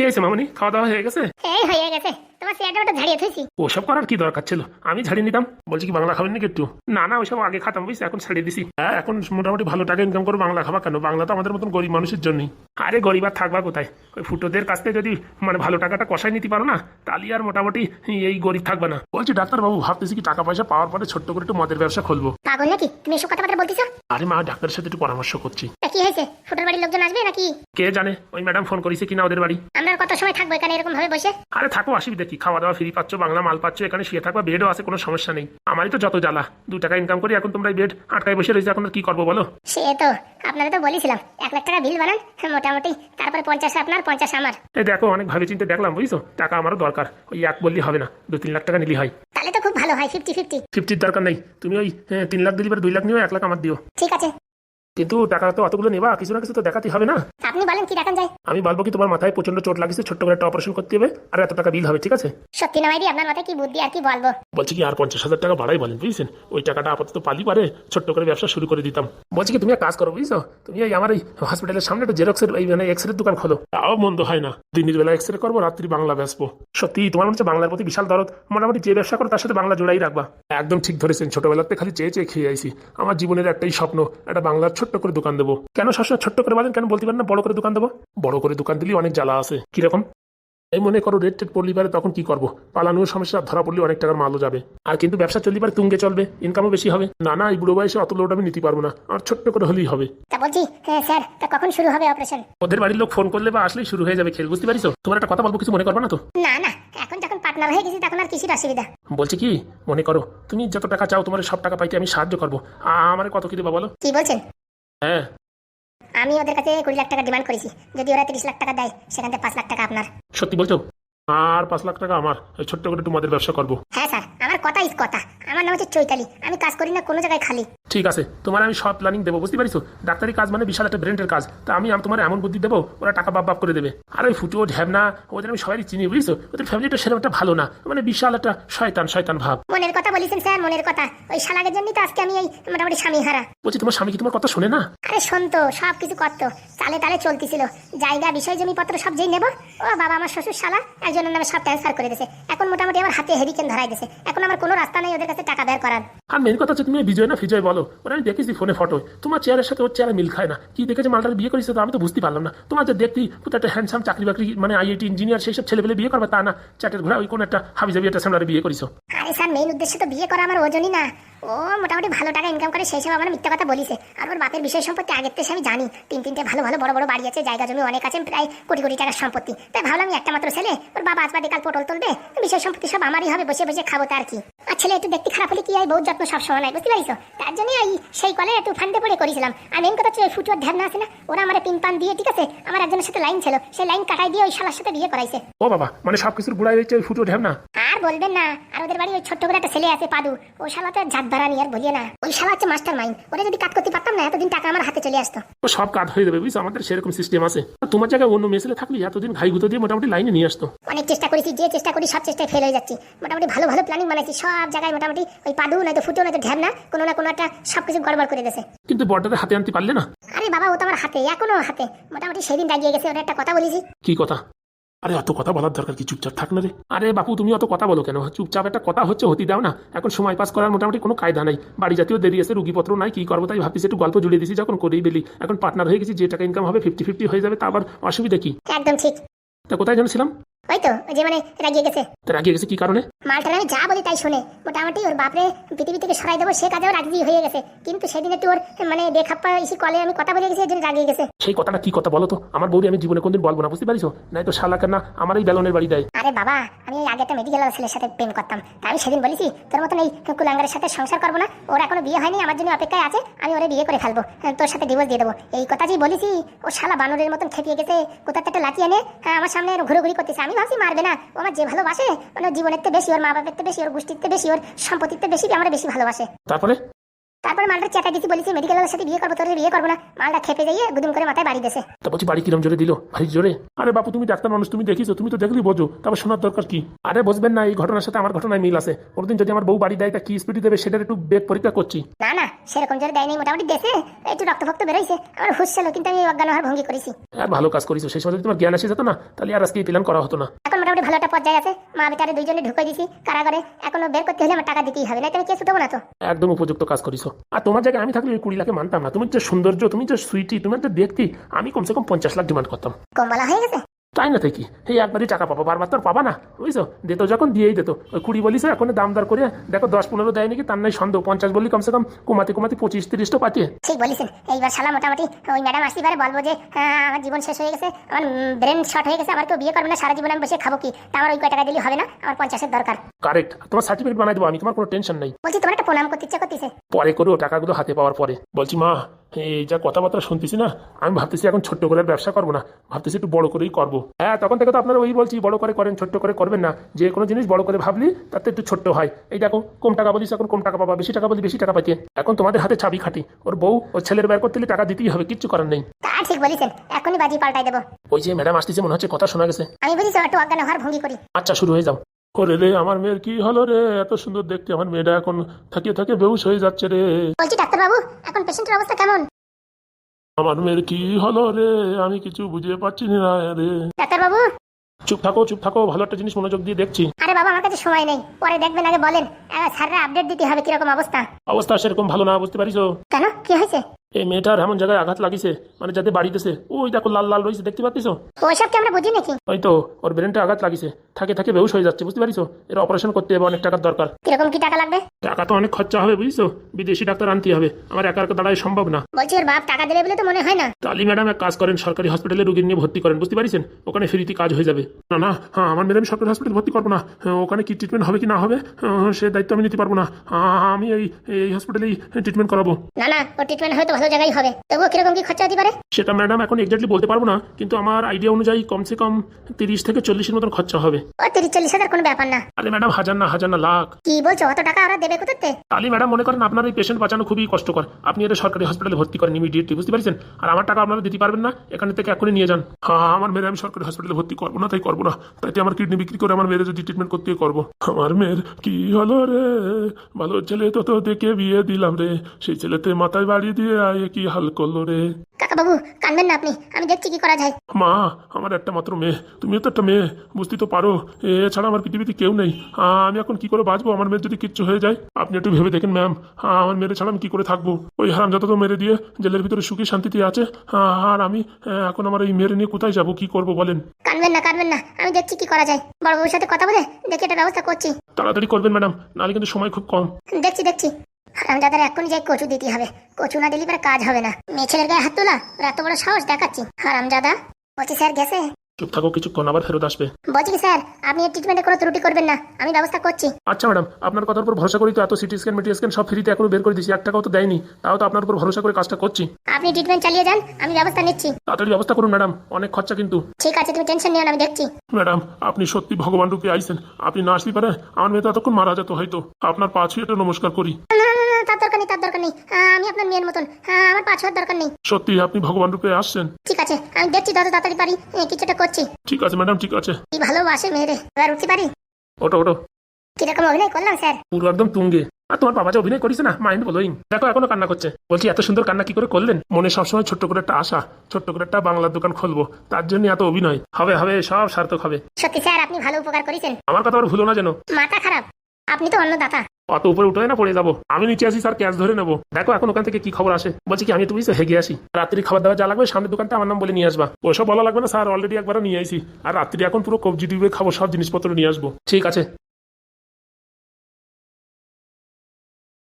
কে হয়েছে মামনি খাওয়া দাওয়া হয়ে গেছে এই হয়ে গেছে চেয়ারটা ওটা ঝাড়িয়ে থুইছি। ওসব করার কি দরকার ছিল? আমি ছাড়িয়ে নিতাম। বলছি কি বাংলা খাবেন নাকি একটু? না না ওইসব আগে খাতাম বুঝছি এখন ছাড়িয়ে দিছি। হ্যাঁ এখন মোটামুটি ভালো টাকা ইনকাম করে বাংলা খাবা কেন? বাংলা তো আমাদের মতন গরিব মানুষের জন্যই। আরে গরিব আর থাকবা কোথায়? ওই ফুটোদের কাছ থেকে যদি মানে ভালো টাকাটা কষাই নিতে পারো না তাহলে আর মোটামুটি এই গরিব থাকবে না। বলছি ডাক্তারবাবু ভাবতেছি কি টাকা পয়সা পাওয়ার পরে ছোট্ট করে একটু মদের ব্যবসা খুলবো। পাগল নাকি? তুমি এসব কথাবার্তা বলতেছো? আরে মা ডাক্তারের সাথে একটু পরামর্শ করছি। তা কি হয়েছে? ফুটোর বাড়ির লোকজন আসবে নাকি? কে জানে? ওই ম্যাডাম ফোন করেছে কিনা ওদের বাড়ি। আমরা কত সময় থাকব এখানে এরকম ভাবে বসে? আরে থাকো অসুবিধা কি খাওয়া দাওয়া ফ্রি পাচ্ছ বাংলা মাল পাচ্ছ এখানে শুয়ে থাকবা বেডও আছে কোনো সমস্যা নেই। আমারই তো যত জ্বালা। দু টাকা ইনকাম করি এখন তোমরা বেড আটকায় বসে রয়েছে এখন আর কি করব বলো? সে তো আপনারা তো বলেছিলাম এক লাখ টাকা বিল বানান মোটামুটি তারপরে পঞ্চাশ আপনার পঞ্চাশ আমার। এই দেখো অনেক ভাবে চিন্তে দেখলাম বুঝছ? টাকা আমারও দরকার ওই এক বললি হবে না দু তিন লাখ টাকা নিলি হয়। তাহলে তো খুব ভালো হয় ফিফটি ফিফটি ফিফটির দরকার নেই তুমি ওই হ্যাঁ, তিন লাখ দিলি দুই লাখ নিও এক লাখ আমার দিও। ঠিক আছে। কিন্তু টাকা তো অতগুলো নেবা কিছু না কিছু তো দেখাতে হবে না। আপনি বলেন কি দেখান যায়। আমি বলব কি তোমার মাথায় প্রচণ্ড চোট লাগিছে ছোট্ট করে একটা অপারেশন করতে হবে আর এত টাকা বিল হবে ঠিক আছে? সত্যি না ভাইদি আপনার মাথায় কি বুদ্ধি আর কি বলব? বলছি কি আর পঞ্চাশ হাজার টাকা বাড়াই বলেন বুঝছেন? ওই টাকাটা আপাতত পালি পারে ছোট্ট করে ব্যবসা শুরু করে দিতাম। বলছি কি তুমি এক কাজ করো বুঝছ? তুমি এই আমার এই হসপিটালের সামনে একটা জেরক্সের এই মানে এক্স রে দোকান খোলো। তাও মন্দ হয় না। দিনের বেলা এক্স রে করব রাত্রি বাংলা বেসবো। সত্যি তোমার মনে হচ্ছে বাংলার প্রতি বিশাল দরদ? মোটামুটি যে ব্যবসা করো তার সাথে বাংলা জোড়াই রাখবা। একদম ঠিক ধরেছেন ছোটবেলাতে খালি চেয়ে চেয়ে খেয়ে আইছি। আমার জীবনের একটাই স্বপ্ন একটা বাংলার ছোট্ট করে দোকান দেবো। কেন সবসময় ছোট্ট করে বলেন কেন বলতে পারেন না বড় করে দোকান দেবো? বড় করে দোকান দিলেই অনেক জ্বালা আছে। কীরকম? এই মনে করো রেট টেট পড়লি পারে তখন কি করব? পালানোর সমস্যা ধরা পড়লে অনেক টাকার মালও যাবে। আর কিন্তু ব্যবসা চললি পারে তুঙ্গে চলবে ইনকামও বেশি হবে। না না এই বুড়ো বয়সে অত লোড আমি নিতে পারব না। আর ছোট্ট করে হলেই হবে। তা বলছি স্যার তা কখন শুরু হবে অপারেশন ওদের বাড়ির লোক ফোন করলে বা আসলেই শুরু হয়ে যাবে খেল বুঝতে পারিস তোমার একটা কথা বলব কিছু মনে করবে না তো? না না এখন যখন পার্টনার হয়ে গেছি তখন আর কিসির অসুবিধা? বলছি কি মনে করো তুমি যত টাকা চাও তোমার সব টাকা পাইতে আমি সাহায্য করব। আমার কত কি দেবা বলো? কি বলছেন? হ্যাঁ। আমি ওদের কাছে কুড়ি লাখ টাকা ডিমান্ড করেছি। যদি ওরা তিরিশ লাখ টাকা দেয় সেখান থেকে পাঁচ লাখ টাকা আপনার। সত্যি বলছো? আর পাঁচ লাখ টাকা আমার। ছোট্ট করে একটু মদের ব্যবসা করব। হ্যাঁ স্যার। আমার কথা ইস কথা। আমার নাম হচ্ছে চৈতালি। আমি কাজ করি না কোনো জায়গায় খালি। ঠিক আছে তোমার আমি সব প্ল্যানিং দেবো বুঝতে পারিস ডাক্তারি কাজ মানে বিশাল একটা ব্রেন্ডের কাজ। তা আমি আম- তোমার এমন বুদ্ধি দেবো ওরা টাকা বাপ বাপ করে দেবে। আর ওই ফুটো ঢ্যাবনা ওদের আমি সবাই চিনি বুঝছ? ওদের ফ্যামিলিটা সেরকম একটা ভালো না। মানে বিশাল একটা শয়তান শয়তান ভাব। মনের কথা বলেছেন স্যার মনের কথা। ওই শালাগের জন্যই তো আজকে আমি এই মোটামুটি স্বামী হারা বলছি তোমার স্বামী কি তোমার কথা শোনে না? আরে শুনতো সব কিছু করতো। চালে তালে চলতেছিল। জায়গা বিষয় জমিপত্র সব যেই নেব ও বাবা আমার শ্বশুর শালা একজনের নামে সব ট্রান্সফার করে দিয়েছে এখন মোটামুটি আমার হাতে হেরিকেন ধরাই দিয়েছে এখন আমার কোনো রাস্তা নেই ওদের কাছে টাকা বের করার। আর মেন কথা হচ্ছে তুমি বিজয় না ফিজয় বলো। ওরা আমি দেখেছি ফোনে ফটো তোমার চেয়ারের সাথে ওর চেয়ারে মিল খায় না। কি দেখেছে মালটার বিয়ে করেছে তো আমি তো বুঝতে পারলাম না। তোমার যে দেখতেই কোথাও একটা হ্যান্ডসাম চাকরি বাকরি মানে আইআইটি ইঞ্জিনিয়ার সেই সব ছেলেপেলে বিয়ে করবে তা না। চ্যাটের ঘোরা ওই কোন একটা হাবিজাবি একটা সামলারে বিয়ে করেছ। আরে স্যার মেইন উদ্দেশ্য তো বিয়ে করা আমার ওজনই না। ও মোটামুটি ভালো টাকা ইনকাম করে সেই সব আমার মিথ্যা কথা বলিছে। আর ওর বাপের বিষয় সম্পত্তি আগের থেকে আমি জানি। তিন তিনটে ভালো ভালো বড় বড় বাড়ি আছে জায়গা জমি অনেক আছে প্রায় কোটি কোটি টাকার সম্পত্তি। তাই ভাবলাম আমি একটা মাত্র ছেলে ওর বাবা আজবা কাল পটল তুলবে বিষয় সম্পত্তি সব আমারই হবে বসে বসে খাব তার কি। আর ছেলে একটু দেখতে খারাপ হলে কি হয় বহুত যত্ন সব সময় নাই বুঝতে পারিস? তার জন্য এই সেই কলে একটু ফান্ডে পড়ে করেছিলাম। আর মেন কথা হচ্ছে ওই ফুটুয়ার ধ্যান না আছে না ওরা আমার পিন পান দিয়ে ঠিক আছে? আমার একজনের সাথে লাইন ছিল সেই লাইন কাটাই দিয়ে ওই শালার সাথে বিয়ে করাইছে। ও বাবা মানে সব কিছুর গুড়াই রয়েছে ওই ফুটো ঢ্যাব না? আর বলবেন না আর ওদের বাড়ি ওই ছোট্ট করে একটা ছেলে আছে পাদু। ও শালা তো বাড়ানি আর বলিয়ে না। ওই শালা হচ্ছে মাস্টার মাইন্ড ওরা যদি কাজ করতে পারতাম না এতদিন টাকা আমার হাতে চলে আসতো। ও সব কাজ হয়ে যাবে বুঝছ? আমাদের সেরকম সিস্টেম আছে। তোমার জায়গায় অন্য মেসেলে থাকলে এতদিন ঘাই গুঁতো দিয়ে মোটামুটি লাইনে নিয়ে আসতো। অনেক চেষ্টা করেছি যে চেষ্টা করি সব চেষ্টায় ফেল হয়ে যাচ্ছি। মোটামুটি ভালো ভালো প্ল্যানিং বানাইছি সব জায়গায় মোটামুটি ওই পাদু নয়তো ফুটো নয়তো ঢ্যাব না কোনো না কোনো একটা সব কিছু গড়বড় করে দিয়েছে। কিন্তু বড়টাতে হাতে আনতে পারলে না? আরে বাবা ও তো আমার হাতে এখনও হাতে। মোটামুটি সেদিন দাঁড়িয়ে গেছে ওরা একটা কথা বলেছি। কি কথা? আরে অত কথা বলার দরকার কি? চুপচাপ থাক না রে। আরে বাপু তুমি অত কথা বলো কেন? চুপচাপ একটা কথা হচ্ছে হতে দাও না। এখন সময় পাস করার মোটামুটি কোনো কায়দা নাই। বাড়ি জাতীয় দেরি আছে রুগীপত্র নাই কি করব তাই ভাবছি একটু গল্প জুড়ে দিছি যখন করেই বেলি। এখন পার্টনার হয়ে গেছি যে টাকা ইনকাম হবে ফিফটি ফিফটি হয়ে যাবে তা আবার অসুবিধা কি? একদম ঠিক। তা কোথায় যেন ছিলাম ওই তো ওই যে মানে রাগিয়ে গেছে। আগে গেছে কি কারণে? মালটার আমি যা বলি তাই শোনে। মোটামুটি ওর বাপরে পৃথিবী থেকে সরাই দেবো সে কাজেও রাজি হয়ে গেছে। কিন্তু সেদিন একটু ওর মানে বেখাপ্পা এসে কলে আমি কথা বলে গেছি রাগিয়ে গেছে। সেই কথাটা কি কথা বলো তো? আমার বউরি আমি জীবনে কোনদিন বলব না বুঝতে পারিস? নাই তো শালাকে না আমার এই বেলনের বাড়ি দেয়। আরে বাবা আমি এই আগে একটা মেডিকেল ছেলের সাথে প্রেম করতাম। আমি সেদিন বলেছি তোর মতন এই কুলাঙ্গারের সাথে সংসার করব না। ওর এখনও বিয়ে হয়নি আমার জন্য অপেক্ষায় আছে আমি ওরে বিয়ে করে ফেলব। হ্যাঁ, তোর সাথে ডিভোর্স দিয়ে দেবো। এই কথা যে বলেছি ও শালা বানরের মতন খেপিয়ে গেছে কোথাও একটা লাঠি এনে হ্যাঁ, আমার সামনে ঘুরোঘুরি করতেছে আমি ভাবছি মারবে না। ও আমার যে ভালোবাসে মানে জীবনের থেকে বেশি, ওর মা বাপের থেকে বেশি, ওর গোষ্ঠীর থেকে বেশি, ওর সম্পত্তির বেশি আমার বেশি ভালোবাসে। তারপরে? তারপর মালটা চেটা দিছি বলেছি মেডিকেলের সাথে বিয়ে করব তোর বিয়ে করব না। মালটা খেপে যাইয়ে গুদুম করে মাথায় বাড়ি দেছে। তা বলছি বাড়ি কিরম জোরে দিল? ভারী জোরে? আরে বাপু তুমি ডাক্তার মানুষ তুমি দেখিছো তুমি তো দেখলি বোঝো তারপর শোনার দরকার কি? আরে বুঝবেন না এই ঘটনার সাথে আমার ঘটনায় মিল আছে। ওরদিন যদি আমার বউ বাড়ি দেয় তা কি স্পিডি দেবে সেটার একটু বেগ পরীক্ষা করছি। না না সেরকম জোরে দেয়নি মোটামুটি দেশে একটু রক্ত ফক্ত বেরোইছে। আমার হুশ ছিল কিন্তু আমি অজ্ঞান হওয়ার ভঙ্গি করেছি। আর ভালো কাজ করিছো সেই সময় যদি তোমার জ্ঞান আসে যেত না তাহলে আর আজকে এই প্ল্যান করা হতো না। ভালো একটা পর্যায়ে আছে মা বেটারে দুইজনে ঢুকে দিছি কারাগারে। এখনও বের করতে হলে আমার টাকা দিতেই হবে না তুমি কেস উঠবো না তো। একদম উপযুক্ত কাজ করিছো আর তোমার জায়গায় আমি থাকলে ওই কুড়ি লাখে মানতাম না। তুমি যে সৌন্দর্য তুমি যে সুইটি তুমি যে দেখতি আমি কমসে কম পঞ্চাশ লাখ ডিমান্ড করতাম। কমলা হয়ে গেছে? তাই না থেকে এই একবারই টাকা পাবো বারবার তো আর পাবা না? বুঝছ? দিত যখন দিয়েই দিত। ওই কুড়ি বলিস এখন দাম দর করে দেখো দশ পনেরো দেয় নাকি তার নাই সন্দেহ পঞ্চাশ বললি কমসে কম কমাতে কমাতে পঁচিশ তিরিশটা পাঠিয়ে ঠিক বলেছেন এইবার শালা মোটামুটি ওই ম্যাডাম আসতে পারে বলব যে আমার জীবন শেষ হয়ে গেছে আমার ব্রেন শর্ট হয়ে গেছে আমার কেউ বিয়ে করবে না সারা জীবন আমি বসে খাব কি? তা আমার ওই কয় টাকা দিলে হবে না আমার পঞ্চাশের দরকার। কারেক্ট তোমার সার্টিফিকেট বানাই দেবো আমি তোমার কোনো টেনশন নেই। বলছি তোমার একটা প্রণাম করতে ইচ্ছা করতেছে। পরে করো টাকাগুলো হাতে পাওয়ার পরে। বলছি মা এই যা কথাবার্তা শুনতেছি না আমি ভাবতেছি এখন ছোট্ট করে ব্যবসা করব না ভাবতেছি একটু বড় করেই করব। হ্যাঁ তখন থেকে তো আপনারা ওই বলছি বড় করে করেন ছোট্ট করে করবেন না। যে কোনো জিনিস বড় করে ভাবলি তাতে একটু ছোট্ট হয়। এই দেখো কম টাকা বলিস এখন কম টাকা পাবা বেশি টাকা বলি বেশি টাকা পাইতে। এখন তোমাদের হাতে চাবি খাটি। ওর বউ ওর ছেলের বের করতে টাকা দিতেই হবে কিচ্ছু করার নেই। তা ঠিক বলেছেন এখনই বাজি পাল্টাই দেবো। ওই যে ম্যাডাম আসতেছে মনে হচ্ছে কথা শোনা গেছে। আমি বুঝি একটু অজ্ঞান হওয়ার ভঙ্গি করি। আচ্ছা শুরু হয়ে যাও। করে রে আমার মেয়ের কি হলো রে? এত সুন্দর দেখতে আমার মেয়েটা এখন থাকিয়ে থাকে বেউস হয়ে যাচ্ছে রে। বলছি ডাক্তারবাবু এখন পেশেন্টের অবস্থা কেমন? আমার মেয়ের কি হলো রে? আমি কিছু বুঝতে পারছি না রে। ডাক্তারবাবু! চুপ থাকো চুপ থাকো ভালো একটা জিনিস মনোযোগ দিয়ে দেখছি। আরে বাবা আমার কাছে সময় নেই। পরে দেখবেন আগে বলেন। স্যাররা আপডেট দিতে হবে কীরকম অবস্থা? অবস্থা সেরকম ভালো না বুঝতে পারিস কেন? কি হয়েছে? এই মেয়েটার এমন জায়গায় আঘাত লাগিছে মানে যাতে বাড়িতেছে ওই দেখো লাল লাল রয়েছে দেখতে পাচ্ছিস? ওইসব কি আমরা বুঝি নাকি? ওই তো ওর ব্রেনটা আঘাত লাগিছে। থাকে থাকে বেউস হয়ে যাচ্ছে বুঝতে পারিস? এর অপারেশন করতে হবে অনেক টাকার দরকার। কীরকম কি টাকা লাগবে? টাকা তো অনেক খরচা হবে বুঝছ? বিদেশি ডাক্তার আনতে হবে আমার একার দ্বারাই সম্ভব না। বলছি ওর বাপ টাকা দেবে বলে তো মনে হয় না। তালি ম্যাডাম এক কাজ করেন সরকারি হসপিটালে রুগী নিয়ে ভর্তি করেন বুঝতে পারিছেন? ওখানে ফ্রিতে কাজ হয়ে যাবে। না না হ্যাঁ আমার ম্যাডাম সরকারি হসপিটাল ভর্তি করব না। হ্যাঁ, ওখানে কি ট্রিটমেন্ট হবে কি না হবে? হ্যাঁ, সে দায়িত্ব আমি নিতে পারব না। আমি এই এই হসপিটালেই ট্রিটমেন্ট করাবো। না না ওর ট্রিটমেন্ট হয়তো ভালো জায়গায় হবে। তবুও কীরকম কি খরচা হতে পারে? সেটা ম্যাডাম এখন এক্স্যাক্টলি বলতে পারব না কিন্তু আমার আইডিয়া অনুযায়ী কমসে কম তিরিশ থেকে চল্লিশের মতন খরচা হবে। ও তিরিশ চল্লিশ হাজার কোনো ব্যাপার না। আরে ম্যাডাম হাজার না হাজার না লাখ। কি বলছো অত টাকা ওরা দেবে কোথাতে তাহলে ম্যাডাম মনে করেন আপনার এই পেশেন্ট বাঁচানো খুবই কষ্টকর। আপনি এটা সরকারি হসপিটালে ভর্তি করেন ইমিডিয়েটলি বুঝতে পারছেন? আর আমার টাকা আপনারা দিতে পারবেন না এখানে থেকে এখনই নিয়ে যান। হ্যাঁ আমার মেয়ের আমি সরকারি হসপিটালে ভর্তি করব না তাই করব না। তাইতে আমার কিডনি বিক্রি করে আমার মেয়ের যদি ট্রিটমেন্ট করতে করব। আমার মেয়ের কি হলো রে? ভালো ছেলে তো তো দেখে বিয়ে দিলাম রে। সেই ছেলেতে মাথায় বাড়ি দিয়ে আয়ে কি হাল করল রে? কাকা বাবু কানবেন না আপনি আমি দেখছি কি করা যায়। মা আমার একটা মাত্র মেয়ে তুমিও তো একটা মেয়ে বুঝতে তো পারো। এছাড়া আমার পৃথিবীতে কেউ নেই। আমি এখন কি করে বাঁচবো? আমার মেয়ের যদি কিচ্ছু হয়ে যায় আপনি একটু ভেবে দেখেন ম্যাম। আমার মেয়ের ছাড়া আমি কি করে থাকব? ওই হারাম যত তো মেরে দিয়ে জেলের ভিতরে সুখী শান্তিতে আছে। আর আমি এখন আমার এই মেয়ের নিয়ে কোথায় যাব? কি করব বলেন? কানবেন না কানবেন না আমি দেখছি কি করা যায়। বড় বউর সাথে কথা বলে দেখি একটা ব্যবস্থা করছি। তাড়াতাড়ি করবেন ম্যাডাম নাহলে কিন্তু সময় খুব কম। দেখছি দেখছি। হারামজাদার এক্ষুনি যাই কচু দিতে হবে। কচু না দিলে কাজ হবে না। মেয়ে ছেলের গায়ে হাত তোলা এত বড় সাহস দেখাচ্ছি। হারামজাদা বলছি স্যার গেছে? চুপ থাকো কিছুক্ষণ আবার ফেরত আসবে। বলছি স্যার আপনি এই ট্রিটমেন্টে কোনো ত্রুটি করবেন না। আমি ব্যবস্থা করছি। আচ্ছা ম্যাডাম আপনার কথার উপর ভরসা করি তো এত সিটি স্ক্যান মিটি স্ক্যান সব ফ্রিতে এখনও বের করে দিয়েছি এক টাকাও তো দেয়নি। তাও তো আপনার উপর ভরসা করে কাজটা করছি। আপনি ট্রিটমেন্ট চালিয়ে যান আমি ব্যবস্থা নিচ্ছি। তাড়াতাড়ি ব্যবস্থা করুন ম্যাডাম অনেক খরচা কিন্তু। ঠিক আছে তুমি টেনশন নিও না আমি দেখছি। ম্যাডাম আপনি সত্যি ভগবান রূপে আইছেন। আপনি না আসতে পারে আমার মেয়ে তো এতক্ষণ মারা যেত হয়তো। আপনার পা ছুঁয়ে একটা নমস্কার করি। দরকার নেই তার দরকার নেই। আমি আপনার মেয়ের মতন। আমার পাঁচ হওয়ার দরকার নেই। সত্যি আপনি ভগবান রূপে আসছেন? ঠিক আছে আমি দেখছি যত তাড়াতাড়ি পারি কিছুটা করছি। ঠিক আছে ম্যাডাম ঠিক আছে। কি ভালোবাসে মেয়েরে। এবার উঠতে পারি? ওটো ওটো কীরকম অভিনয় করলাম স্যার? পুরো একদম তুঙ্গে। আর তোমার বাবা যে অভিনয় করিস না মাইন্ড ব্লোয়িং দেখো এখনও কান্না করছে। বলছি এত সুন্দর কান্না কি করে করলেন? মনে সবসময় ছোট্ট করে একটা আশা ছোট্ট করে একটা বাংলার দোকান খুলবো। তার জন্য এত অভিনয়। হবে হবে সব সার্থক হবে। সত্যি স্যার আপনি ভালো উপকার করেছেন। আমার কথা আবার ভুলো না যেন। মাথা খারাপ। আপনি তো অন্য দাতা। অত উপরে উঠে না পড়ে যাব। আমি নিচে আসি স্যার ক্যাশ ধরে নেব। দেখো এখন ওখান থেকে কি খবর আসে। বলছি কি আমি তুমি হেগে আসি। রাত্রি খাবার দাবার যা লাগবে সামনের দোকানটা আমার নাম বলে নিয়ে আসবা। ওসব বলা লাগবে না স্যার অলরেডি একবার নিয়ে আসি আর রাত্রি এখন পুরো কবজি ডিবে খাব সব জিনিসপত্র নিয়ে আসব। ঠিক আছে।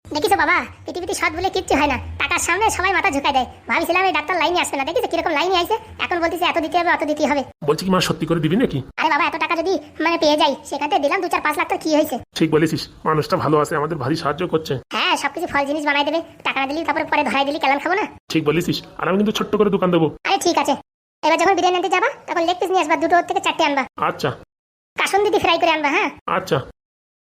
দেখিছো বাবা পৃথিবীতে সৎ বলে কিচ্ছু হয় না। টাকার সামনে সবাই মাথা ঝুঁকাই দেয়। ভাবিছিলাম এই ডাক্তার লাইনে আসবে না। দেখিছো কীরকম লাইনে আইছে? এখন বলতেছে এত দিতে হবে অত দিতে হবে। বলছি কি মা সত্যি করে দিবি নাকি? আরে বাবা যদি মানে পেয়ে যাই সেখান থেকে দিলাম দু চার পাঁচ লাখ তো কি হয়েছে? ঠিক বলেছিস মানুষটা ভালো আছে আমাদের ভারী সাহায্য করছে। হ্যাঁ সবকিছু ফল জিনিস বানাই দেবে টাকা দিলি তারপরে পরে ধরাই দিলি কেলান খাব না? ঠিক বলেছিস আর আমি কিন্তু ছোট্ট করে দোকান দেবো। আরে ঠিক আছে এবার যখন বিরিয়ানি আনতে যাবা তখন লেগ পিস নিয়ে আসবা দুটো ওর থেকে চারটে আনবা। আচ্ছা। কাসন দিদি ফ্রাই করে আনবা হ্যাঁ? আচ্ছা।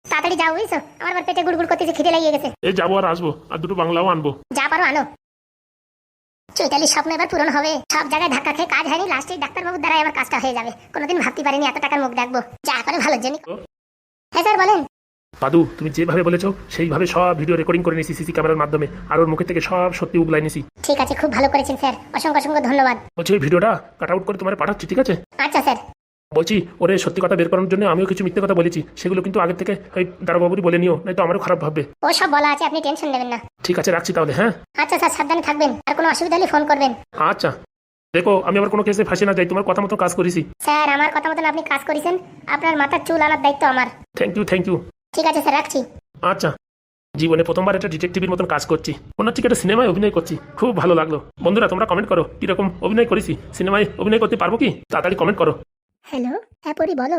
তাড়াতাড়ি যাও বুঝছ? আমার পেটে গুড়গুড় করতেছে খিদে লাগিয়ে গেছে। এই যাব আর আসব আর দুটো বাংলাও আনব। যা পারো আনো। চৈতালির স্বপ্ন এবার পূরণ হবে। সব জায়গায় ধাক্কা খেয়ে কাজ হয়নি। লাস্টে ডাক্তারবাবুর দ্বারা এবার কাজটা হয়ে যাবে। কোনোদিন ভাবতে পারিনি এত টাকার মুখ দেখব যা করে ভালোর জন্য হ্যাঁ স্যার বলেন। পাদু তুমি যেভাবে বলেছ সেইভাবে সব ভিডিও রেকর্ডিং করে নিছি সিসি ক্যামেরার মাধ্যমে। আর ওর মুখে থেকে সব সত্যি উগলাই নিছি। ঠিক আছে খুব ভালো করেছেন স্যার। অসংখ্য অসংখ্য ধন্যবাদ। বলছি ওই ভিডিওটা কাট আউট করে তোমার পাঠাচ্ছি ঠিক আছে? আচ্ছা স্যার। বলছি ওরে সত্যি কথা বের করানোর জন্য আমিও কিছু মিথ্যে কথা বলেছি। সেগুলো কিন্তু আগের থেকে ওই দারোবাবুরই বলে নিও নয়তো আমারও খারাপ ভাববে। ও সব বলা আছে আপনি টেনশন নেবেন না। ঠিক আছে রাখছি তাহলে হ্যাঁ? আচ্ছা স্যার সাবধানে থাকবেন। আর কোনো অসুবিধা হলে ফোন করবেন। আচ্ছা। দেখো আমি আবার কোনো কেসে ফাঁসি না যাই তোমার কথা মতো কাজ করেছি। স্যার আমার কথা মতন আপনি কাজ করেছেন। আপনার মাথার চুল আনার দায়িত্ব আমার। থ্যাংক ইউ থ্যাংক ইউ ঠিক আছে স্যার রাখছি। আচ্ছা। জীবনে প্রথমবার একটা ডিটেকটিভের মতন কাজ করছি। মনে হচ্ছে একটা সিনেমায় অভিনয় করছি। খুব ভালো লাগল। বন্ধুরা তোমরা কমেন্ট করো কীরকম অভিনয় করেছি? সিনেমায় অভিনয় করতে পারব কি? তাড়াতাড়ি কমেন্ট করো। হ্যালো? হ্যাঁ পরি, বলো।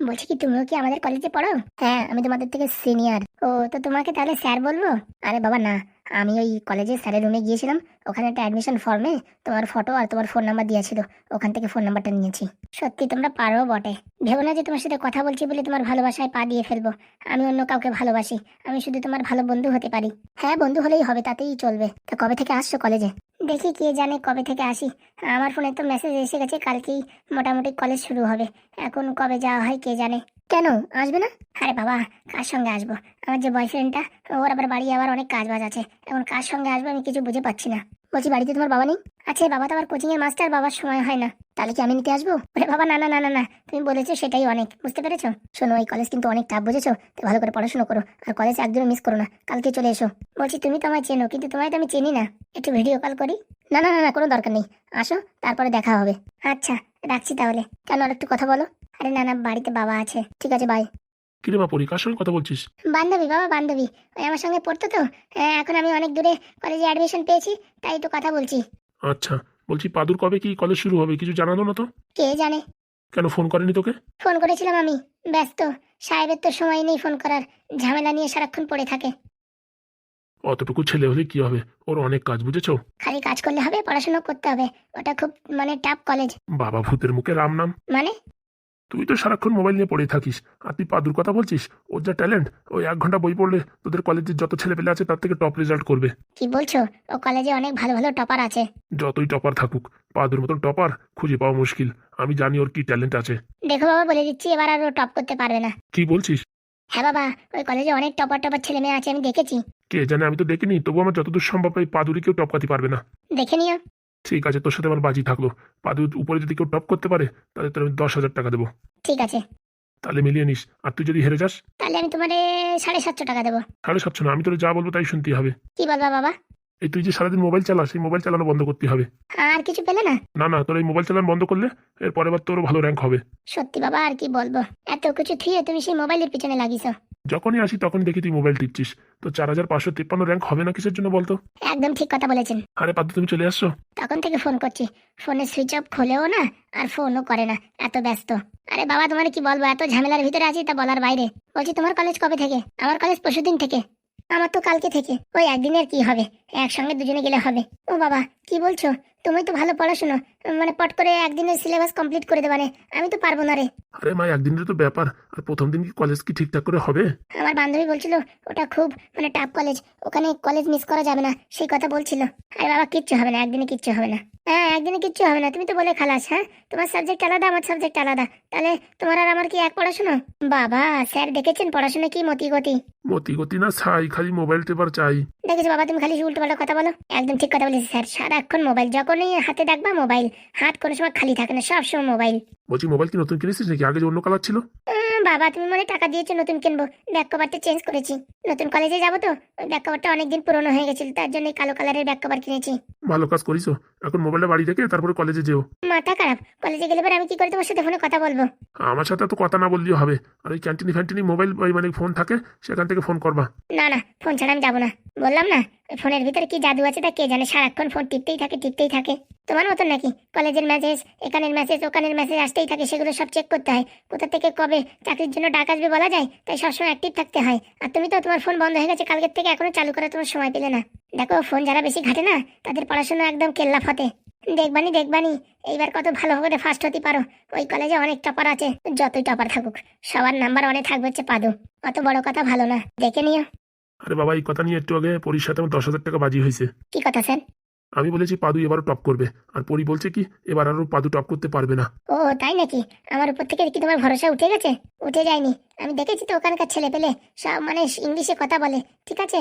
বলছি কি, তুমিও কি আমাদের কলেজে পড়ো? হ্যাঁ আমি তোমাদের থেকে সিনিয়র ও, তো তোমাকে তাহলে স্যার বলব? আরে বাবা, না। আমি ওই কলেজে স্যারের রুমে গিয়েছিলাম। ওখানে একটা অ্যাডমিশন ফর্মে তোমার ফটো আর তোমার ফোন নাম্বার দিয়েছিল। ওখান থেকে ফোন নাম্বারটা নিয়েছি। সত্যি তোমরা পারো বটে। ভেবো না যে তোমার সাথে কথা বলছি বলে তোমার ভালোবাসায় পা দিয়ে ফেলব। আমি অন্য কাউকে ভালোবাসি। আমি শুধু তোমার ভালো বন্ধু হতে পারি। হ্যাঁ বন্ধু হলেই হবে, তাতেই চলবে। তা কবে থেকে আসছো কলেজে দেখি কে জানে কবে থেকে আসি। আমার ফোনে তো মেসেজ এসে গেছে, কালকেই মোটামুটি কলেজ শুরু হবে। এখন কবে যাওয়া হয় কে জানে? কেন? আসবে না? আরে বাবা, কার সঙ্গে আসব? আমার যে বয়ফ্রেন্ডটা ওর আবার বাড়ি আবার অনেক কাজ বাজ আছে। এখন কার সঙ্গে আসবে আমি কিছু বুঝে পাচ্ছি না। বলছি, বাড়িতে তোমার বাবা নেই? আছে বাবা তো আবার কোচিং এর মাস্টার বাবার সময় হয় না। তাহলে কি আমি নিতে আসব? আরে বাবা, না না না না না। তুমি বলেছ সেটাই অনেক, বুঝতে পেরেছ? শোনো, এই কলেজ কিন্তু অনেক টাফ বুঝেছ? তো ভালো করে পড়াশোনা করো, আর কলেজ একদিনও মিস করো না। কালকে চলে এসো। বলছি, তুমি তো আমায় চেনো, কিন্তু তোমায় তো আমি চিনি না। একটু ভিডিও কল করি? না না না না, কোনো দরকার নেই। আসো, তারপরে দেখা হবে। আচ্ছা রাখছি তাহলে। কেন আর একটু কথা বলো? আরে না না বাড়িতে বাবা আছে। ঠিক আছে বাই কিরে মা পরি কার সঙ্গে কথা বলছিস? বান্ধবী বাবা বান্ধবী। ওই আমার সঙ্গে পড়তো তো। হ্যাঁ, এখন আমি অনেক দূরে কলেজে অ্যাডমিশন পেয়েছি তাই একটু কথা বলছি। আচ্ছা বলছি পাদুর কবে কি কলেজ শুরু হবে কিছু জানালো না তো? কে জানে? কেন ফোন করেনি তোকে? ফোন করেছিলাম আমি। ব্যস্ত। সাহেবের তো সময় নেই ফোন করার। ঝামেলা নিয়ে সারাক্ষণ পড়ে থাকে। অতটুকু ছেলে হলে কি হবে? ওর অনেক কাজ বুঝেছ? খালি কাজ করলে হবে পড়াশোনা করতে হবে। ওটা খুব মানে টাফ কলেজ বাবা ভূতের মুখে রাম নাম। মানে? তুই তো সারাক্ষণ মোবাইল নিয়ে পড়ে থাকিস। আর তুই পাদুর কথা বলছিস? ওর যা ট্যালেন্ট ওই এক ঘণ্টা বই পড়লে তোদের কলেজের যত ছেলে পেলে আছে তার থেকে টপ রেজাল্ট করবে। কি বলছো? ও কলেজে অনেক ভালো ভালো টপার আছে। যতই টপার থাকুক পাদুর মতন টপার খুঁজে পাওয়া মুশকিল। আমি জানি ওর কি ট্যালেন্ট আছে। দেখো বাবা বলে দিচ্ছি এবার আর ও টপ করতে পারবে না। কি বলছিস? হ্যাঁ বাবা ওই কলেজে অনেক টপার টপার ছেলে মেয়ে আছে আমি দেখেছি। কে জানে আমি তো দেখিনি তবু আমার যতদূর সম্ভব এই পাদুরি কেউ টপকাতে পারবে না। দেখে নিও। ঠিক আছে তোর সাথে আমার বাজি থাকল। পাদুর উপরে যদি কেউ টপ করতে পারে তাহলে তোর আমি দশ হাজার টাকা দেবো। ঠিক আছে। তাহলে মিলিয়ে নিস। আর তুই যদি হেরে যাস? তাহলে আমি তোমার সাড়ে সাতশো টাকা দেবো। সাড়ে সাতশো না আমি তোর যা বলব তাই শুনতে হবে। কি বলবা বাবা? এই তুই যে সারাদিন মোবাইল চালাস এই মোবাইল চালানো বন্ধ করতে হবে। আর কিছু পেলে না? না না তোর এই মোবাইল চালানো বন্ধ করলে এর পরের বার তোরও ভালো র্যাঙ্ক হবে। সত্যি বাবা আর কি বলব? এত কিছু থুয়ে তুমি সেই মোবাইলের পিছনে লাগিয়েছো। যখনই আসি তখনই দেখি তুই মোবাইল টিপছিস। তো চার হাজার পাঁচশো তিপ্পান্ন র্যাঙ্ক হবে না কিসের জন্য বলতো? একদম ঠিক কথা বলেছেন। আরে পাদ্দু তুমি চলে আসছো? তখন থেকে ফোন করছি। ফোনে সুইচ অফ খোলেও না আর ফোনও করে না এত ব্যস্ত। আরে বাবা তোমার কি বলব এত ঝামেলার ভিতরে আছি তা বলার বাইরে। বলছি তোমার কলেজ কবে থেকে? আমার কলেজ পরশুদিন থেকে। আমার তো কালকে থেকে। ওই একদিনের কি হবে? একসঙ্গে দুজনে গেলে হবে। ও বাবা কি বলছো? তুমি তো ভালো পড়াশোনা। মানে পট করে একদিনের সিলেবাস কমপ্লিট করে দেবানে। আমি তো পারব না রে। আরে মা একদিনের তো ব্যাপার। আর প্রথম দিন কি কলেজ কি ঠিকঠাক করে হবে? আমার বান্ধবী বলছিল ওটা খুব মানে টাফ কলেজ ওখানে কলেজ মিস করা যাবে না। সেই কথা বলছিল। আরে বাবা কিচ্ছু হবে না। একদিনে কিচ্ছু হবে না। হ্যাঁ একদিনে কিচ্ছু হবে না। তুমি তো বলে খালাস হ্যাঁ? তোমার সাবজেক্ট আলাদা আমার সাবজেক্ট আলাদা। তাহলে তোমার আর আমার কি এক পড়াশোনা? বাবা স্যার দেখেছেন পড়াশোনা কি মতি গতি মতি গতি না ছাই। খালি মোবাইল টেপার চাই। দেখেছ বাবা তুমি খালি উল্টো পাল্টা কথা বলো। একদম ঠিক কথা বলেছি স্যার। সারাক্ষণ মোবাইল যখনই হাতে দেখবা মোবাইল হাত কোনো সময় খালি থাকে না সব সময় মোবাইল। বলছি মোবাইল কি নতুন কিনেছিস নাকি? আগে যে অন্য কালার ছিল? বাবা তুমি মনে টাকা দিয়েছ নতুন কিনবো। ব্যাক কভারটা চেঞ্জ করেছি। নতুন কলেজে যাব তো ব্যাক কভারটা অনেকদিন পুরনো হয়ে গেছিল তার জন্য কালো কালারের ব্যাক কভার কিনেছি। ভালো কাজ করিস এখন মোবাইলটা বাড়ি রেখে তারপরে কলেজে যেও। মাথা খারাপ। কলেজে গেলে পরে আমি কি করে তোমার সাথে ফোনে কথা বলব? আমার সাথে তো কথা না বললেও হবে। আর ওই ক্যান্টিনি ফ্যান্টিনি মোবাইল মানে ফোন থাকে সেখান থেকে ফোন করবা। না না ফোন ছাড়া আমি যাব না। বললাম না ফোনের ভিতরে কি জাদু আছে তা কে জানে? সারাক্ষণ ফোন টিপতেই থাকে টিপতেই থাকে। তোমার মতন নাকি? কলেজের মেসেজ এখানের মেসেজ ওখানের মেসেজ আসতেই থাকে, সেগুলো সব চেক করতে হয়। কোথা থেকে কবে চাকরির জন্য ডাক আসবে বলা যায়? তাই সবসময় অ্যাক্টিভ থাকতে হয়। আর তুমি তো তোমার ফোন বন্ধ হয়ে গেছে, কালকের থেকে এখনও চালু করার তোমার সময় পেলে না। দেখো ফোন যারা বেশি ঘাটে না, তাদের পড়াশোনা একদম কেল্লা ফতে। দেখবানি দেখবানি, এইবার কত ভালো করে ফার্স্ট হতে পারো। ওই কলেজে অনেক টপার আছে, যতই টপার থাকুক, সবার নাম্বার অনেক থাকবে হচ্ছে পাদু। অত বড় কথা ভালো না। দেখে নিও। আরে বাবা এই কথা নিয়ে একটু আগে পরীর সাথে আমার দশ হাজার টাকা বাজি হয়েছে। কি কথা স্যার? আমি বলেছি পাদু এবারও টপ করবে আর পরি বলছে কি এবার আরও পাদু টপ করতে পারবে না। ও তাই নাকি? আমার উপর থেকে কি তোমার ভরসা উঠে গেছে? উঠে যায়নি। আমি দেখেছি তো ওখানকার ছেলে পেলে সব মানে ইংলিশে কথা বলে ঠিক আছে?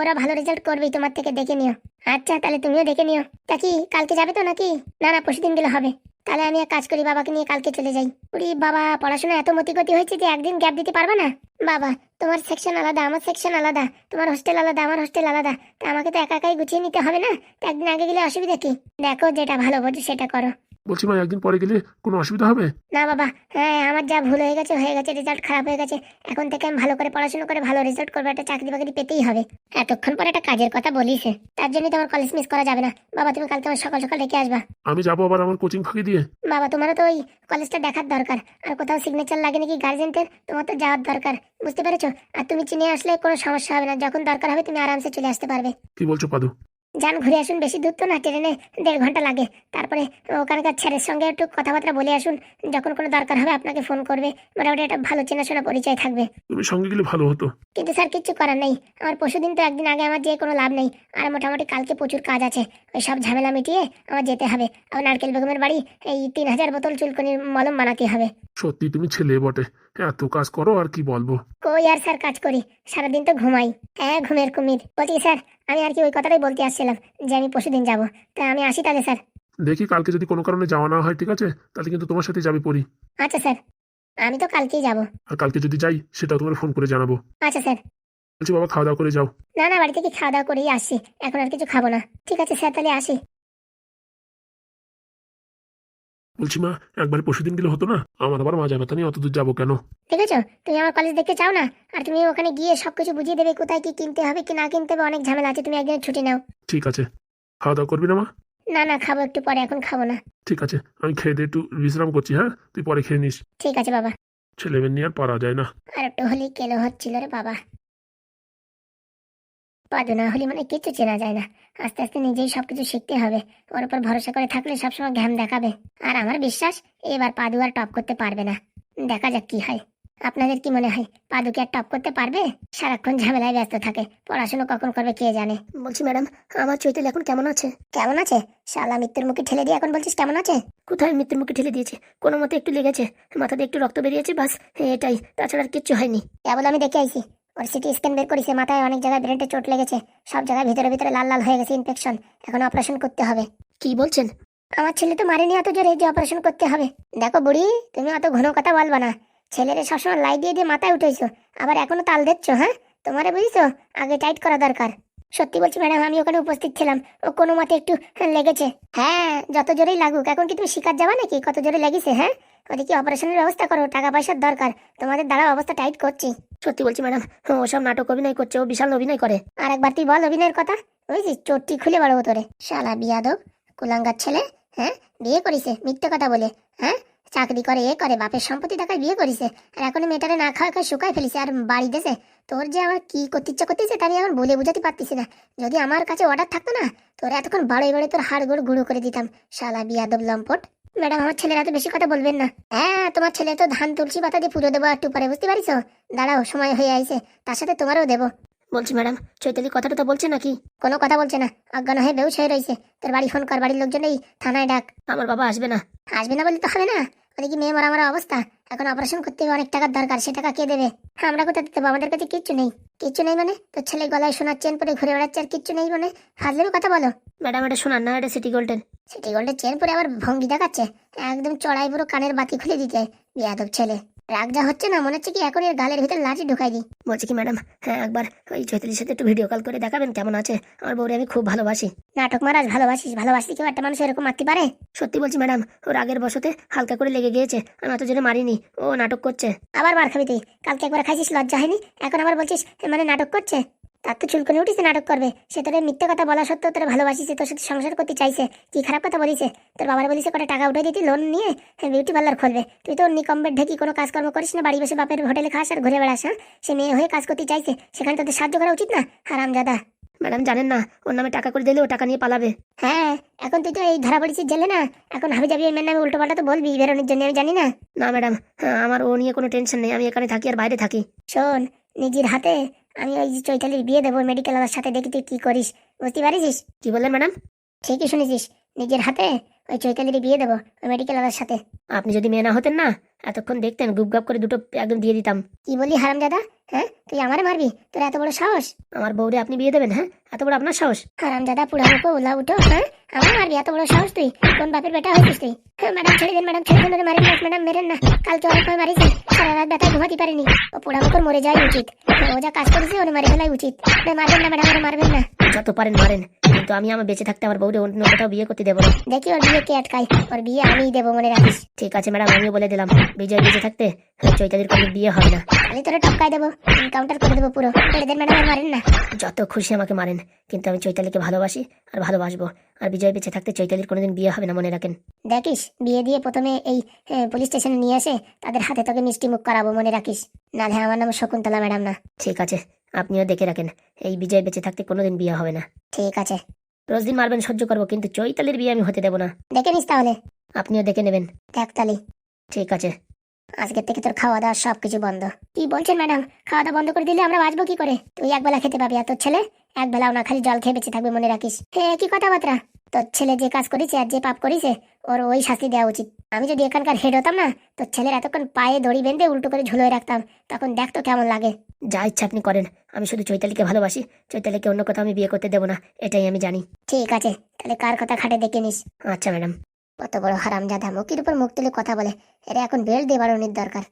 ওরা ভালো রেজাল্ট করবেই তোমার থেকে দেখে নিও। আচ্ছা তাহলে তুমিও দেখে নিও। তা কি কালকে যাবে তো নাকি? না না পরশু দিন গেলে হবে। তাহলে আমি এক কাজ করি, বাবাকে নিয়ে কালকে চলে যাই। উরি বাবা পড়াশোনা এত মতিগতি হয়েছে যে একদিন গ্যাপ দিতে পারবে না? বাবা, তোমার সেকশন আলাদা, আমার সেকশন আলাদা, তোমার হোস্টেল আলাদা, আমার হোস্টেল আলাদা। তা আমাকে তো একা একাই গুছিয়ে নিতে হবে না? একদিন আগে গেলে অসুবিধা কি? দেখো যেটা ভালো বোঝো সেটা করো। বলছি মা একদিন পরে গেলে কোনো অসুবিধা হবে? না বাবা হ্যাঁ আমার যা ভুল হয়ে গেছে হয়ে গেছে রেজাল্ট খারাপ হয়ে গেছে। এখন থেকে আমি ভালো করে পড়াশোনা করে ভালো রেজাল্ট করব একটা চাকরি বাকরি পেতেই হবে। এতক্ষণ পরে একটা কাজের কথা বলিস তার জন্য তোমার কলেজ মিস করা যাবে না। বাবা তুমি কালকে আমার সকাল সকাল ডেকে আসবা। আমি যাব আবার আমার কোচিং ফাঁকি দিয়ে। বাবা তোমারও তো ওই কলেজটা দেখার দরকার। আর কোথাও সিগনেচার লাগে নাকি গার্জেনদের তোমার তো যাওয়ার দরকার। বুঝতে পেরেছ? আর তুমি চিনে আসলে কোনো সমস্যা হবে না। যখন দরকার হবে তুমি আরামসে চলে আসতে পারবে। কি বলছো পাদু? যান ঘুরে আসুন বেশি দূর তো না ট্রেনে দেড় ঘণ্টা লাগে। তারপরে ওখানকার ছেলের সঙ্গে একটু কথাবার্তা বলে আসুন যখন কোনো দরকার হবে আপনাকে ফোন করবে। মোটামুটি একটা ভালো চেনাশোনা পরিচয় থাকবে। তুমি সঙ্গে গেলে ভালো হতো। কিন্তু স্যার কিচ্ছু করার নেই। আমার পরশুদিন তো একদিন আগে আমার যেয়ে কোনো লাভ নেই। আর মোটামুটি কালকে প্রচুর কাজ আছে। ওই সব ঝামেলা মিটিয়ে আমার যেতে হবে। আমার নারকেল বেগমের বাড়ি এই তিন হাজার বোতল চুলকনির মলম বানাতে হবে। সত্যি তুমি ছেলে বটে। এত কাজ করো আর কি বলব? কই আর স্যার কাজ করি? সারাদিন তো ঘুমাই। হ্যাঁ ঘুমের কুমির। বলছি স্যার আমি আর কি ওই কথাটাই বলতে আসছিলাম যে আমি পরশুদিন যাব। তা আমি আসি তাহলে স্যার। দেখি কালকে যদি কোনো কারণে যাওয়া না হয় ঠিক আছে? তাহলে কিন্তু তোমার সাথে যাবে পড়ি আচ্ছা স্যার। আমি তো কালকেই যাব। আর কালকে যদি যাই সেটা তোমার ফোন করে জানাব। আচ্ছা স্যার। বলছি বাবা খাওয়া দাওয়া করে যাও। না না বাড়ি থেকে খাওয়া দাওয়া করেই আসি এখন আর কিছু খাব না। ঠিক আছে স্যার তাহলে আসি। বলছি মা একবারে পরশু দিন গেলে হতো না? আমার আবার মাজা ব্যথা নিয়ে অত দূর যাব কেন? দেখেছ তুমি আমার কলেজ দেখতে চাও না? আর তুমি ওখানে গিয়ে সবকিছু বুঝিয়ে দেবে কোথায় কি কিনতে হবে কি না কিনতে হবে অনেক ঝামেলা আছে তুমি একদিন ছুটি নাও। ঠিক আছে। খাওয়া দাওয়া করবি না মা? না না খাব একটু পরে এখন খাব না। ঠিক আছে আমি খেয়ে দিয়ে একটু বিশ্রাম করছি হ্যাঁ? তুই পরে খেয়ে নিস। ঠিক আছে বাবা। ছেলে মেয়ে নিয়ে আর পারা যায় না। আর একটু হলেই কেলো হচ্ছিল রে বাবা। পাদু না হলে মানে কিছু চেনা যায় না। আস্তে আস্তে নিজেই সবকিছু শিখতে হবে। ওর উপর ভরসা করে থাকলে সবসময় ঘ্যাম দেখাবে। আর আমার বিশ্বাস এবার পাদু আর টপ করতে পারবে না। দেখা যাক কি হয়। আপনাদের কি মনে হয় পাদু কি আর টপ করতে পারবে? সারাক্ষণ ঝামেলায় ব্যস্ত থাকে। পড়াশোনা কখন করবে কে জানে? বলছি ম্যাডাম আমার চৈতালি এখন কেমন আছে? কেমন আছে? শালা মৃত্যুর মুখে ঠেলে দিয়ে এখন বলছিস কেমন আছে? কোথায় মৃত্যুর মুখে ঠেলে দিয়েছে? কোনো মতে একটু লেগেছে। মাথাতে একটু রক্ত বেরিয়েছে বাস এটাই। তাছাড়া আর কিচ্ছু হয়নি। কেবল আমি দেখে আইছি। ওর সিটি স্ক্যান বের করেছে মাথায় অনেক জায়গায় ব্রেনটে চোট লেগেছে সব জায়গায় ভিতরে ভিতরে লাল লাল হয়ে গেছে ইনফেকশন এখন অপারেশন করতে হবে। কি বলছেন? আমার ছেলে তো মারেনি এত জোরে যে অপারেশন করতে হবে। দেখো বুড়ি তুমি অত ঘন কথা বলবা না। ছেলেরে সবসময় লাই দিয়ে দিয়ে মাথায় উঠেছো আবার এখনও তাল দিচ্ছ হ্যাঁ? তোমারে বুঝছ? আগে টাইট করা দরকার। সত্যি বলছি ম্যাডাম আমি ওখানে উপস্থিত ছিলাম ও কোনো মতে একটু লেগেছে। হ্যাঁ যত জোরেই লাগুক এখন কি তুমি শিকার যাবা নাকি? কত জোরে লেগেছে হ্যাঁ? ওদিকে অপারেশনের ব্যবস্থা করো টাকা পয়সার দরকার। তোমাদের দ্বারা অবস্থা টাইট করছি। সত্যি বলছি ম্যাডাম ওসব নাটক অভিনয় করছে, ও বিশাল অভিনয় করে। আর একবার তুই বল অভিনয়ের কথা। বুঝছিস চোটটি খুলে বাড়বো তোরে শালা বিয়াদব, কুলাঙ্গার ছেলে হ্যাঁ? বিয়ে করিছে, মিথ্যে কথা বলে হ্যাঁ? চাকরি করে, এ করে, বাপের সম্পত্তি টাকায় বিয়ে করিছে। আর এখন মেয়েটারে না খাওয়া খাওয়া শুকায় ফেলিছে, আর বাড়ি দেশে। তোর যে আমার কি করতে ইচ্ছা করতেছে তা আমি এখন বলে বুঝাতে পারতেছি না। যদি আমার কাছে অর্ডার থাকতো না, তোর এতক্ষণ বাড়ি বাড়ি তোর হাড় গোড় গুঁড়ো করে দিতাম। শালা বিয়াদব লম্পট। ম্যাডাম, আমার ছেলের এত বেশি কথা বলবেন না। হ্যাঁ তোমার ছেলে তো ধান তুলসী পাতা দিয়ে পুজো দেবো, একটু পরে, বুঝতে পারিস? দাঁড়াও, সময় হয়ে আইছে। তার সাথে তোমারও দেবো। বলছি, ম্যাডাম, চৈতালি কথাটা তো বলছে নাকি? কোনো কথা বলছে না। অজ্ঞান হয়ে বেউস হয়ে রয়েছে তোর বাড়ি ফোন কর, বাড়ির লোকজন এই থানায় ডাক। আমার বাবা আসবে না। আসবে না বলে তো হবে না। ওদিকে মেয়ে মারা মারা অবস্থা? এখন অপারেশন করতে হবে অনেক টাকার দরকার সে টাকা কে দেবে? আমরা কোথায় দিতে আমাদের কাছে কিচ্ছু নেই। কিচ্ছু নেই মানে? তোর ছেলে গলায় সোনার চেন পরে ঘুরে বেড়াচ্ছে আর কিচ্ছু নেই মানে? হাজলেরও কথা বলো। ম্যাডাম এটা শোনার না এটা সিটি গোল্ডেন সিটি গোল্ডের চেন পরে আবার ভঙ্গি দেখাচ্ছে? একদম চড়াই পুরো কানের বাতি খুলে দিতে। বিয়াদব ছেলে। রাগ যা হচ্ছে না, মনে হচ্ছে কি এখন এর গালের ভিতরে লাঠি ঢোকাই দিই। বলছি কি, ম্যাডাম হ্যাঁ একবার ওই চৈতালির সাথে একটু ভিডিও কল করে দেখাবেন কেমন আছে। আমার বউরে আমি খুব ভালোবাসি। নাটক মারাজ ভালোবাসিস ভালোবাসি কেউ একটা মানুষ এরকম মারতে পারে? সত্যি বলছি, ম্যাডাম ও রাগের বসতে হালকা করে লেগে গিয়েছে আমি অত জোরে মারিনি, ও নাটক করছে। আবার মার খাবি তুই, কালকে একবার খাইছিস, লজ্জা হয়নি? এখন আবার বলছিস মানে নাটক করছে? তার তো চুলকনি উঠিছে নাটক করবে। সে তোর মিথ্যে কথা বলা সত্ত্বেও তোর ভালোবাসিছে তোর সাথে সংসার করতে চাইছে। কি খারাপ কথা বলিছে? তোর বাবার বলিছে কটা টাকা উঠে দিতি লোন নিয়ে বিউটি পার্লার খুলবে। তুই তো নিকম্বের ঢেকি কোনো কাজকর্ম করিস না বাড়ি বসে বাপের হোটেলে খাস আর ঘুরে বেড়াস হ্যাঁ? সে মেয়ে হয়ে কাজ করতে চাইছে সেখানে তোদের সাহায্য করা উচিত না? হারাম দাদা ম্যাডাম জানেন না ওর নামে টাকা করে দিলে ও টাকা নিয়ে পালাবে। হ্যাঁ এখন তুই তো এই ধরা পড়েছিস জেলে না? এখন হাবি যাবি এই মেয়ের নামে উল্টো পাল্টা তো বলবি বেরোনোর জন্য আমি জানি না। না ম্যাডাম হ্যাঁ, আমার ও নিয়ে কোনো টেনশন নেই আমি এখানে থাকি আর বাইরে থাকি। শোন নিজের হাতে আমি ওই যে চৈতালির বিয়ে দেবো মেডিকেল সাথে দেখি তুই কি করিস। বুঝতে পারিস? কি বললেন ম্যাডাম? ঠিকই শুনেছিস। নিজের হাতে? ওই চৈতালির বিয়ে দেবো ওই মেডিকেল ওয়ালার সাথে। আপনি যদি মেয়ে না হতেন না এতক্ষণ দেখতেন গুপ গাপ করে দুটো একদম দিয়ে দিতাম। কি বললি হারাম দাদা হ্যাঁ? তুই আমারে মারবি? তোর এত বড় সাহস? আমার বউরে আপনি বিয়ে দেবেন হ্যাঁ? এত বড় আপনার সাহস? হারাম দাদা পুরা মুখো উলা উঠো হ্যাঁ? আমার মারবি এত বড় সাহস তুই? কোন বাপের বেটা হয়েছিস তুই? ম্যাডাম ছেড়ে দেন ম্যাডাম ছেড়ে দেন মারেন না ম্যাডাম মেরেন না। কালকে অনেক সময় মারিছি সারা রাত ব্যথায় ঘুমাতে পারিনি। ও পোড়া মুখর মরে যাওয়াই উচিত। ও যা কাজ করেছে ওরে মারি ফেলাই উচিত। মারবেন না ম্যাডাম ওরে মারবেন না। যত পারেন মারেন। কিন্তু আমি আমার বেঁচে থাকতে আমার বউরে অন্য কোথাও বিয়ে করতে দেবো না। দেখি ওর বিয়ে কে আটকাই। ওর বিয়ে আমিই দেবো মনে রাখিস। ঠিক আছে ম্যাডাম আমিও বলে দিলাম। বিজয় বেঁচে থাকতে হ্যাঁ, চৈতালির কোনো বিয়ে হবে না। আমি তোরে টপকাই দেবো এনকাউন্টার করে দেবো পুরো। ছেড়ে ম্যাডাম মারেন না। যত খুশি আমাকে মারেন কিন্তু আমি চৈতালিকে ভালোবাসি আর ভালোবাসবো। আর বিজয় বেঁচে থাকতে চৈতালির কোনোদিন বিয়ে হবে না মনে রাখেন। দেখিস বিয়ে দিয়ে প্রথমে এই হ্যাঁ, পুলিশ স্টেশনে নিয়ে এসে তাদের হাতে তোকে মিষ্টি মুখ করাবো মনে রাখিস। নাহলে আমার নাম শকুন্তলা ম্যাডাম না। ঠিক আছে আপনিও দেখে রাখেন এই বিজয় বেঁচে থাকতে কোনোদিন বিয়ে হবে না। ঠিক আছে। রোজ দিন মারবেন সহ্য করব কিন্তু চৈতালির বিয়ে আমি হতে দেবো না। দেখে নিস তাহলে। আপনিও দেখে নেবেন। দেখ তালি ঠিক আছে। আজকের থেকে তোর খাওয়া দাওয়া সব কিছু বন্ধ। কি বলছেন ম্যাডাম? খাওয়া দাওয়া বন্ধ করে দিলে আমরা বাঁচবো কি করে? তুই একবেলা খেতে পাবি আর তোর ছেলে এক বেলা না খালি জল খেয়ে বেঁচে থাকবে মনে রাখিস। হ্যাঁ কি কথাবার্তা? তোর ছেলে যে কাজ করেছে আর যে পাপ করেছে ওর ওই শাস্তি দেওয়া উচিত। আমি যদি এখানকার হেড হতাম না তোর ছেলের এতক্ষণ পায়ে দড়ি বেঁধে উল্টো করে ঝুলোয় রাখতাম। তখন দেখ তো কেমন লাগে। যা ইচ্ছা আপনি করেন। আমি শুধু চৈতালিকে ভালোবাসি। চৈতালিকে অন্য কোথাও আমি বিয়ে করতে দেবো না এটাই আমি জানি। ঠিক আছে তাহলে কার কথা খাটে দেখে নিস। আচ্ছা ম্যাডাম। কত বড় হারাম জাদা মুখের উপর মুখ তুলে কথা বলে। এরা এখন বেল্ট দিয়ে বাড়ানোর দরকার।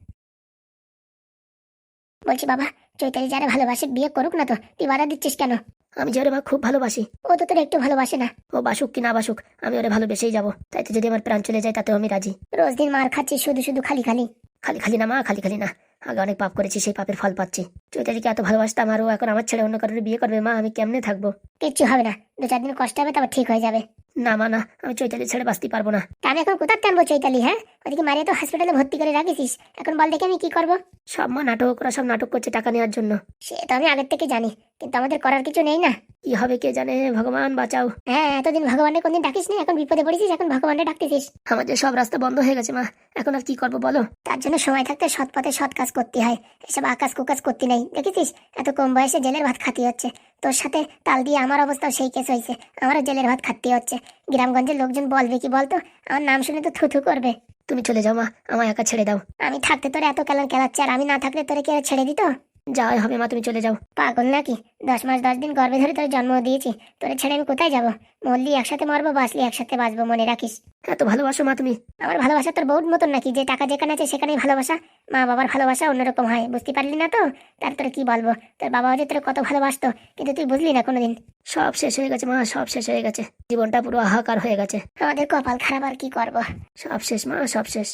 বলছি বাবা চৈতালি যারা ভালোবাসে বিয়ে করুক না তো তুই বাধা দিচ্ছিস কেন? আমি যে ওরে মা খুব ভালোবাসি, ও তো তোর একটু ভালোবাসে না। ও বাসুক কি না বাসুক, আমি ওরে ভালোবেসেই যাব। তাই তো যদি আমার প্রাণ চলে যায়, তাতেও আমি রাজি। রোজ দিন মার খাচ্ছি, শুধু শুধু খালি খালি। খালি খালি না মা, খালি খালি না। আগে অনেক পাপ করেছি, সেই পাপের ফল পাচ্ছি। চৈতালিকে এত ভালোবাসতাম, আর এখন আমার ছেড়ে অন্য কারোর বিয়ে করবে, মা, আমি কেমনে থাকব? কিচ্ছু হবে না। দু চার দিন কষ্ট হবে, তারপর ঠিক হয়ে যাবে। না, মা, না, আমি চৈতালি ছেড়ে বাঁচতে পারব না। তা আমি এখন কোথার টানবো চৈতালি হ্যাঁ? ওদিকে মারিয়া তো হসপিটালে ভর্তি করে রাখিস এখন বল দেখে আমি কি করব। সব মা নাটক, ওরা সব নাটক করছে টাকা নেওয়ার জন্য। সে তো আমি আগের থেকে জানি, কিন্তু আমাদের করার কিছু নেই না। কি হবে কে জানে, ভগবান বাঁচাও। হ্যাঁ এতদিন ভগবানের কোনদিন ডাকিস না? এখন বিপদে পড়েছিস, এখন ভগবানের ডাকতেছিস। আমাদের সব রাস্তা বন্ধ হয়ে গেছে, মা। এখন আর কি করব বলো? তার জন্য সময় থাকতে সৎ পথে সৎ কাজ করতে হয়। এসব আকাশ কুকাজ করতে নেই। দেখেছিস? এত কম বয়সে জেলের ভাত খাতি হচ্ছে। তোর সাথে তাল দিয়ে আমার অবস্থাও সেই কেস হয়েছে। আমারও জেলের ভাত খাতি হচ্ছে। গ্রামগঞ্জের লোকজন বলবে কি বলতো? আমার নাম শুনে তো থুথু করবে। তুমি চলে যাও মা আমায় একা ছেড়ে দাও। আমি থাকতে তোরে এত কেলান কেলাচ্ছে আর আমি না থাকলে তোরে কে ছেড়ে দিত? যা হয় হবে মা তুমি চলে যাও। পাগল নাকি? দশ মাস দশ দিন গর্ভে ধরে তোর জন্ম দিয়েছি। তোরে ছেড়ে আমি কোথায় যাব? মরলি একসাথে মরবো বাঁচলি একসাথে বাঁচবো মনে রাখিস। এত ভালোবাসো মা তুমি। আমার ভালোবাসা তোর বহুত মতন নাকি? যে টাকা যেখানে আছে সেখানেই ভালোবাসা। মা বাবার ভালোবাসা অন্যরকম হয় বুঝতে পারলি না তো? তার তোর কি বলব? তোর বাবা যে তোর কত ভালোবাসতো কিন্তু তুই বুঝলি না কোনোদিন। সব শেষ হয়ে গেছে মা সব শেষ হয়ে গেছে। জীবনটা পুরো হাহাকার হয়ে গেছে। আমাদের কপাল খারাপ আর কি করব? সব শেষ মা সব শেষ।